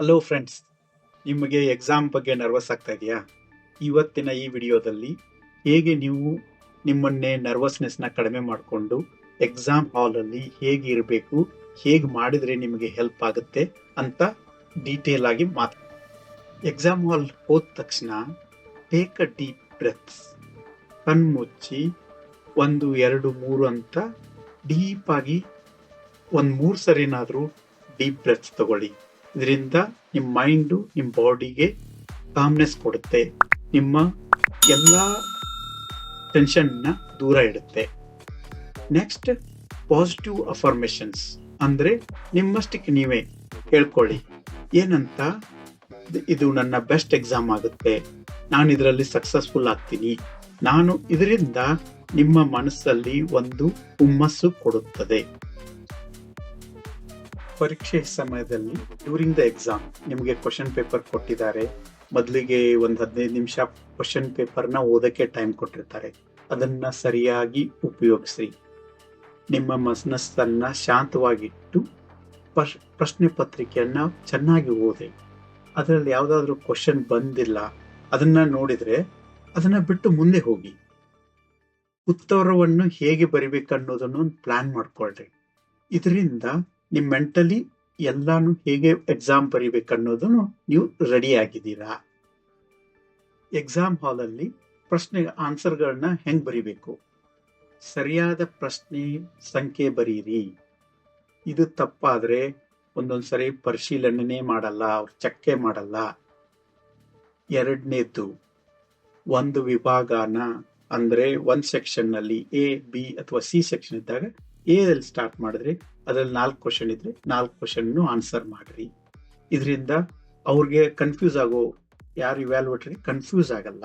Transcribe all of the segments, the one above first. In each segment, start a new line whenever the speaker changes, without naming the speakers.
Hello friends ನಿಮಗೆ exam ಬಗ್ಗೆ nervous ಆಗ್ತಾ ಇದೆಯಾ? ಇವತ್ತಿನ ಈ ವಿಡಿಯೋದಲ್ಲಿ ಹೇಗೆ ನೀವು ನಿಮ್ಮನ್ನೇ ನರ್ವಸ್ನೆಸ್ನ ಕಡಿಮೆ ಮಾಡಿಕೊಂಡು ಎಕ್ಸಾಮ್ ಹಾಲಲ್ಲಿ ಹೇಗೆ ಇರಬೇಕು, ಹೇಗೆ ಮಾಡಿದರೆ ನಿಮಗೆ ಹೆಲ್ಪ್ ಆಗುತ್ತೆ ಅಂತ ಡೀಟೇಲ್ ಆಗಿ ಮಾತು ಎಕ್ಸಾಮ್ ಹಾಲ್ ಹೋದ ತಕ್ಷಣ ಟೇಕ್ ಅ ಡೀಪ್ ಬ್ರೆತ್ಸ್ ಕಣ್ಮುಚ್ಚಿ ಒಂದು, ಎರಡು, ಮೂರು ಅಂತ ಡೀಪಾಗಿ ಒಂದು ಮೂರು ಸರಿನಾದರೂ ಡೀಪ್ ಬ್ರೆತ್ಸ್ ತಗೊಳ್ಳಿ. ಇದರಿಂದ ನಿಮ್ಮ ಮೈಂಡು ನಿಮ್ಮ ಬಾಡಿಗೆ ಕಾಮ್ನೆಸ್ ಕೊಡುತ್ತೆ. ನಿಮ್ಮ ಎಲ್ಲ ಟೆನ್ಷನ್ನ ದೂರ ಇಡುತ್ತೆ. ನೆಕ್ಸ್ಟ್ ಪಾಸಿಟಿವ್ ಅಫರ್ಮೇಷನ್ಸ್ ಅಂದರೆ ನಿಮ್ಮಷ್ಟಕ್ಕೆ ನೀವೇ ಹೇಳ್ಕೊಳ್ಳಿ. ಏನಂತ? "ಇದು- ಇದು ನನ್ನ ಬೆಸ್ಟ್ ಎಕ್ಸಾಮ್ ಆಗುತ್ತೆ. ನಾನು ಇದರಲ್ಲಿ ಸಕ್ಸಸ್ಫುಲ್ ಆಗ್ತೀನಿ. ನಾನು ಇದರಿಂದ ನಿಮ್ಮ ಮನಸ್ಸಲ್ಲಿ ಒಂದು ಹುಮ್ಮಸ್ಸು ಕೊಡುತ್ತದೆ. ಪರೀಕ್ಷೆ ಸಮಯದಲ್ಲಿ ಡ್ಯೂರಿಂಗ್ ದ ಎಕ್ಸಾಮ್ ನಿಮಗೆ ಕ್ವಶನ್ ಪೇಪರ್ ಕೊಟ್ಟಿದ್ದಾರೆ. ಮೊದಲಿಗೆ ಒಂದು ಹದಿನೈದು ನಿಮಿಷ ಕ್ವಶನ್ ಪೇಪರ್ನ ಓದಕ್ಕೆ ಟೈಮ್ ಕೊಟ್ಟಿರ್ತಾರೆ. ಅದನ್ನು ಸರಿಯಾಗಿ ಉಪಯೋಗಿಸಿ ನಿಮ್ಮ ಮನಸ್ಸನ್ನು ಶಾಂತವಾಗಿಟ್ಟು ಪ್ರಶ್ನೆ ಪತ್ರಿಕೆಯನ್ನು ಚೆನ್ನಾಗಿ ಓದಿ. ಅದರಲ್ಲಿ ಯಾವುದಾದ್ರೂ ಕ್ವಶನ್ ಬಂದಿಲ್ಲ, ಅದನ್ನು ನೋಡಿದರೆ ಅದನ್ನು ಬಿಟ್ಟು ಮುಂದೆ ಹೋಗಿ. ಉತ್ತರವನ್ನು ಹೇಗೆ ಬರಿಬೇಕನ್ನೋದನ್ನು ಒಂದು ಪ್ಲ್ಯಾನ್ ಮಾಡ್ಕೊಳ್ರಿ. ಇದರಿಂದ ನಿಮ್ ಮೆಂಟಲಿ ಎಲ್ಲಾನು ಹೇಗೆ ಎಕ್ಸಾಮ್ ಬರಿಬೇಕನ್ನೋದನ್ನು ನೀವು ರೆಡಿ ಆಗಿದ್ದೀರಾ? ಎಕ್ಸಾಮ್ ಹಾಲಲ್ಲಿ ಪ್ರಶ್ನೆ ಆನ್ಸರ್ಗಳನ್ನ ಹೆಂಗ್ ಬರಿಬೇಕು? ಸರಿಯಾದ ಪ್ರಶ್ನೆ ಸಂಖ್ಯೆ ಬರೀರಿ. ಇದು ತಪ್ಪಾದ್ರೆ ಒಂದೊಂದ್ಸರಿ ಪರಿಶೀಲನೆ ಮಾಡಲ್ಲ, ಅವ್ರು ಚಕ್ಕೆ ಮಾಡಲ್ಲ. ಎರಡನೇದು ಒಂದು ವಿಭಾಗನ ಅಂದ್ರೆ ಒಂದ್ ಸೆಕ್ಷನ್ನಲ್ಲಿ ಎ ಬಿ ಅಥವಾ ಸಿ ಸೆಕ್ಷನ್ ಇದ್ದಾಗ ಎ ಸ್ಟಾರ್ಟ್ ಮಾಡಿದ್ರಿ, ಅದ್ರಲ್ಲಿ ನಾಲ್ಕು ಕ್ವಶನ್ ಇದ್ರೆ, ನಾಲ್ಕು ಕ್ವಶನ್ ಆನ್ಸರ್ ಮಾಡ್ರಿ. ಇದರಿಂದ ಅವ್ರಿಗೆ ಕನ್ಫ್ಯೂಸ್ ಆಗೋ, ಯಾರು ಇವ್ಯಾಲ್ಯೂಟರಿ ಕನ್ಫ್ಯೂಸ್ ಆಗಲ್ಲ.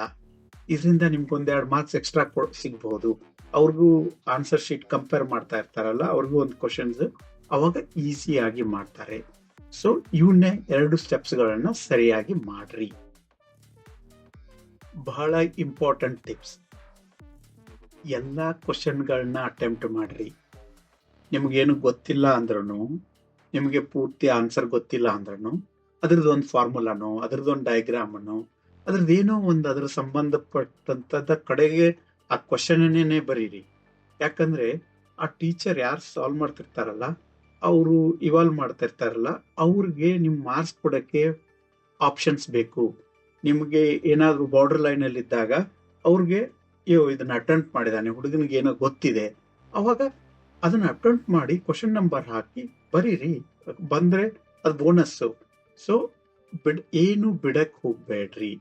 ಇದರಿಂದ ನಿಮ್ಗೆ ಒಂದೆರಡು ಮಾರ್ಕ್ಸ್ ಎಕ್ಸ್ಟ್ರಾ ಸಿಗ್ಬಹುದು ಅವ್ರಿಗೂ ಆನ್ಸರ್ ಶೀಟ್ ಕಂಪೇರ್ ಮಾಡ್ತಾ ಇರ್ತಾರಲ್ಲ, ಅವ್ರಿಗೂ ಒಂದು ಕ್ವಶನ್ಸ್ ಅವಾಗ ಈಸಿಯಾಗಿ ಮಾಡ್ತಾರೆ. ಸೊ ಇವನ್ನೇ ಎರಡು ಸ್ಟೆಪ್ಸ್ ಗಳನ್ನ ಸರಿಯಾಗಿ ಮಾಡ್ರಿ. ಬಹಳ ಇಂಪಾರ್ಟೆಂಟ್ ಟಿಪ್ಸ್ ಎಲ್ಲ ಕ್ವಶನ್ಗಳನ್ನ ಅಟೆಂಪ್ಟ್ ಮಾಡ್ರಿ. ನಿಮ್ಗೇನು ಗೊತ್ತಿಲ್ಲ ಅಂದ್ರೂ ನಿಮಗೆ ಪೂರ್ತಿ ಆನ್ಸರ್ ಗೊತ್ತಿಲ್ಲ ಅಂದ್ರೂ ಅದ್ರದ್ದು ಒಂದು ಫಾರ್ಮುಲಾನೋ ಅದ್ರದ್ದು ಒಂದು ಡಯಾಗ್ರಾಮನೋ ಅದ್ರದ್ದು ಏನೋ ಒಂದು ಅದ್ರ ಸಂಬಂಧಪಟ್ಟಂಥದ್ದ ಕಡೆಗೆ ಆ ಕ್ವಶನ್ನೇ ಬರೀರಿ. ಯಾಕಂದ್ರೆ ಆ ಟೀಚರ್ ಯಾರು ಸಾಲ್ವ್ ಮಾಡ್ತಿರ್ತಾರಲ್ಲ, ಅವರು ಇವಾಲ್ವ್ ಮಾಡ್ತಾ ಇರ್ತಾರಲ್ಲ ಅವ್ರಿಗೆ ನಿಮ್ಮ ಮಾರ್ಕ್ಸ್ ಕೊಡೋಕ್ಕೆ ಆಪ್ಷನ್ಸ್ ಬೇಕು. ನಿಮಗೆ ಏನಾದರೂ ಬಾರ್ಡರ್ ಲೈನಲ್ಲಿದ್ದಾಗ ಅವ್ರಿಗೆ, ಅಯ್ಯೋ, ಇದನ್ನ ಅಟೆಂಪ್ಟ್ ಮಾಡಿದ್ದಾನೆ ಹುಡುಗನಿಗೆ ಏನೋ ಗೊತ್ತಿದೆ. ಅವಾಗ ಅದನ್ನ ಅಟೆಂಪ್ಟ್ ಮಾಡಿ ಕ್ವಶನ್ ನಂಬರ್ ಹಾಕಿ ಬರೀರಿ, ಬಂದ್ರೆ ಅದು ಬೋನಸ್ಸು ಸೊ ಬಿಡ್, ಏನು ಬಿಡಕ್ ಹೋಗ್ಬೇಡ್ರಿ.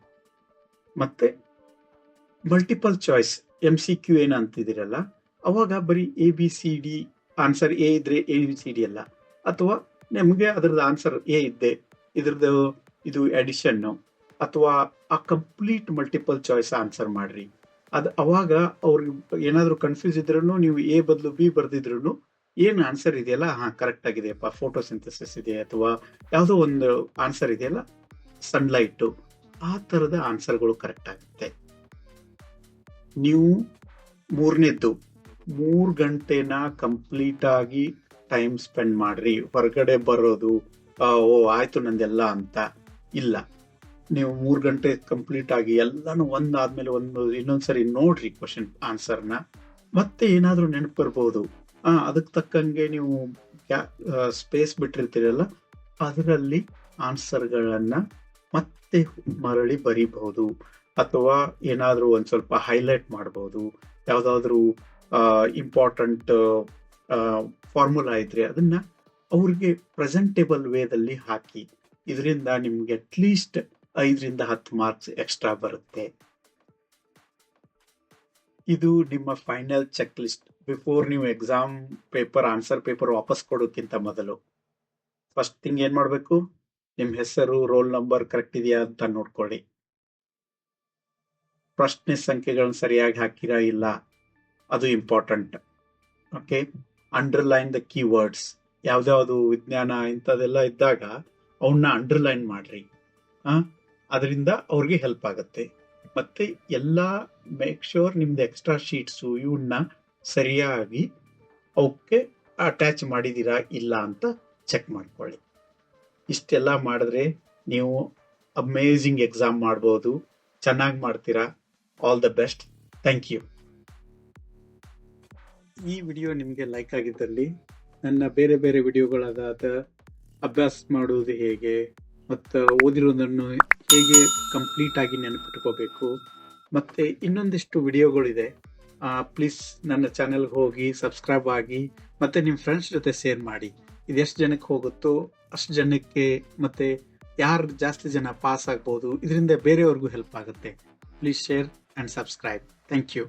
ಮತ್ತೆ multiple choice M C Q ಏನು ಅಂತಿದಿರಲ್ಲ ಅವಾಗ ಬರೀ A B C D answer A ಇದ್ರೆ ಎ ಬಿ ಸಿ ಡಿ ಅಲ್ಲ. ಅಥವಾ ನಿಮಗೆ ಅದ್ರದ್ದು ಆನ್ಸರ್ ಎ ಇದ್ದೆ, ಇದ್ರದ್ದು ಇದು ಎಡಿಷನ್ನು ಅಥವಾ ಆ ಕಂಪ್ಲೀಟ್ ಮಲ್ಟಿಪಲ್ ಚಾಯ್ಸ್ ಆನ್ಸರ್ ಮಾಡ್ರಿ. ಅದ್ ಅವಾಗ ಅವ್ರಿಗೆ ಏನಾದರೂ ಕನ್ಫ್ಯೂಸ್ ಇದ್ರೂ ನೀವು ಎ ಬದಲು ಬಿ ಬರ್ದಿದ್ರು ಏನು ಆನ್ಸರ್ ಇದೆಯಲ್ಲ? ಹಾ ಕರೆಕ್ಟ್ ಆಗಿದೆಯಪ್ಪ. ಫೋಟೋ ಸಿಂಥಸಿಸ್ ಇದೆ ಅಥವಾ ಯಾವುದೋ ಒಂದು ಆನ್ಸರ್ ಇದೆಯಲ್ಲ? ಸನ್ಲೈಟ್ ಆ ತರದ ಆನ್ಸರ್ಗಳು ಕರೆಕ್ಟ್ ಆಗುತ್ತೆ. ನೀವು ಮೂರನೇದ್ದು, ಮೂರು ಗಂಟೆನ ಕಂಪ್ಲೀಟ್ ಆಗಿ ಟೈಮ್ ಸ್ಪೆಂಡ್ ಮಾಡ್ರಿ. ಹೊರಗಡೆ ಬರೋದು ಓ, ಆಯ್ತು ನಂದೆಲ್ಲ ಅಂತ. ಇಲ್ಲ. ನೀವು ಮೂರು ಗಂಟೆ ಕಂಪ್ಲೀಟ್ ಆಗಿ ಎಲ್ಲಾನು ಒಂದಾದ್ಮೇಲೆ ಒಂದು, ಇನ್ನೊಂದ್ಸರಿ ನೋಡ್ರಿ ಕ್ವಶನ್ ಆನ್ಸರ್ನ ಮತ್ತೆ ಏನಾದರೂ ನೆನಪು ಬರ್ಬೋದು. ಆ ಅದಕ್ಕೆ ತಕ್ಕಂಗೆ ನೀವು ಸ್ಪೇಸ್ ಬಿಟ್ಟಿರ್ತೀರಲ್ಲ, ಅದರಲ್ಲಿ ಆನ್ಸರ್ಗಳನ್ನ ಮತ್ತೆ ಮರಳಿ ಬರಿಬಹುದು. ಅಥವಾ ಏನಾದರೂ ಒಂದು ಸ್ವಲ್ಪ ಹೈಲೈಟ್ ಮಾಡಬಹುದು ಯಾವುದಾದ್ರೂ ಇಂಪಾರ್ಟೆಂಟ್ ಫಾರ್ಮುಲಾ ಇದ್ರೆ ಅದನ್ನ ಅವ್ರಿಗೆ ಪ್ರೆಸೆಂಟೇಬಲ್ ವೇದಲ್ಲಿ ಹಾಕಿ. ಇದರಿಂದ ನಿಮ್ಗೆ ಅಟ್ಲೀಸ್ಟ್ ಐದರಿಂದ ಹತ್ತು ಮಾರ್ಕ್ಸ್ ಎಕ್ಸ್ಟ್ರಾ ಬರುತ್ತೆ. ಇದು ನಿಮ್ಮ ಫೈನಲ್ ಚೆಕ್ ಲಿಸ್ಟ್ ಬಿಫೋರ್ ನೀವು ಎಕ್ಸಾಮ್ ಪೇಪರ್ ಆನ್ಸರ್ ಪೇಪರ್ ವಾಪಸ್ ಕೊಡೋಕ್ಕಿಂತ ಮೊದಲು. ಫಸ್ಟ್ ಥಿಂಗ್ ಏನು ಮಾಡಬೇಕು? ನಿಮ್ಮ ಹೆಸರು ರೋಲ್ ನಂಬರ್ ಕರೆಕ್ಟ್ ಇದೆಯಾ ಅಂತ ನೋಡ್ಕೊಳ್ಳಿ. ಪ್ರಶ್ನೆ ಸಂಖ್ಯೆಗಳನ್ನ ಸರಿಯಾಗಿ ಹಾಕಿರಾ ಇಲ್ಲ? ಅದು important okay underline the keywords ಯಾವ್ದಾವ್ದು ವಿಜ್ಞಾನ ಇಂಥದೆಲ್ಲ ಇದ್ದಾಗ ಅವನ್ನ ಅಂಡರ್ಲೈನ್ ಮಾಡ್ರಿ. ಆ ಅದರಿಂದ ಅವ್ರಿಗೆ ಹೆಲ್ಪ್ ಆಗುತ್ತೆ. ಮತ್ತೆ ಎಲ್ಲ ಮೇಕ್ ಶೋರ್ ನಿಮ್ದು ಎಕ್ಸ್ಟ್ರಾ ಶೀಟ್ಸು ಇವನ್ನ ಸರಿಯಾಗಿ ಅವಕ್ಕೆ ಅಟ್ಯಾಚ್ ಮಾಡಿದ್ದೀರಾ ಇಲ್ಲ ಅಂತ ಚೆಕ್ ಮಾಡ್ಕೊಳ್ಳಿ. ಇಷ್ಟೆಲ್ಲ ಮಾಡಿದ್ರೆ ನೀವು ಅಮೇಝಿಂಗ್ ಎಕ್ಸಾಮ್ ಮಾಡ್ಬೋದು, ಚೆನ್ನಾಗಿ ಮಾಡ್ತೀರಾ all the best thank you ಈ ವಿಡಿಯೋ ನಿಮಗೆ ಲೈಕ್ ಆಗಿದ್ದಲ್ಲಿ ನನ್ನ ಬೇರೆ ಬೇರೆ ವಿಡಿಯೋಗಳಾದ ಅಭ್ಯಾಸ ಮಾಡುವುದು ಹೇಗೆ, ಮತ್ತು ಓದಿರೋದನ್ನು ಹೇಗೆ ಕಂಪ್ಲೀಟ್ ಆಗಿ ನೆನಪಿಟ್ಕೋಬೇಕು. ಮತ್ತು ಇನ್ನೊಂದಿಷ್ಟು ವಿಡಿಯೋಗಳಿದೆ. ಪ್ಲೀಸ್ ನನ್ನ ಚಾನೆಲ್ಗೆ ಹೋಗಿ ಸಬ್ಸ್ಕ್ರೈಬ್ ಆಗಿ, ಮತ್ತು ನಿಮ್ಮ ಫ್ರೆಂಡ್ಸ್ ಜೊತೆ ಶೇರ್ ಮಾಡಿ. ಇದೆಷ್ಟು ಜನಕ್ಕೆ ಹೋಗುತ್ತೋ ಅಷ್ಟು ಜನಕ್ಕೆ ಮತ್ತು ಯಾರು ಜಾಸ್ತಿ ಜನ ಪಾಸ್ ಆಗ್ಬೋದು, ಇದರಿಂದ ಬೇರೆಯವ್ರಿಗೂ ಹೆಲ್ಪ್ ಆಗುತ್ತೆ. Please share and subscribe thank you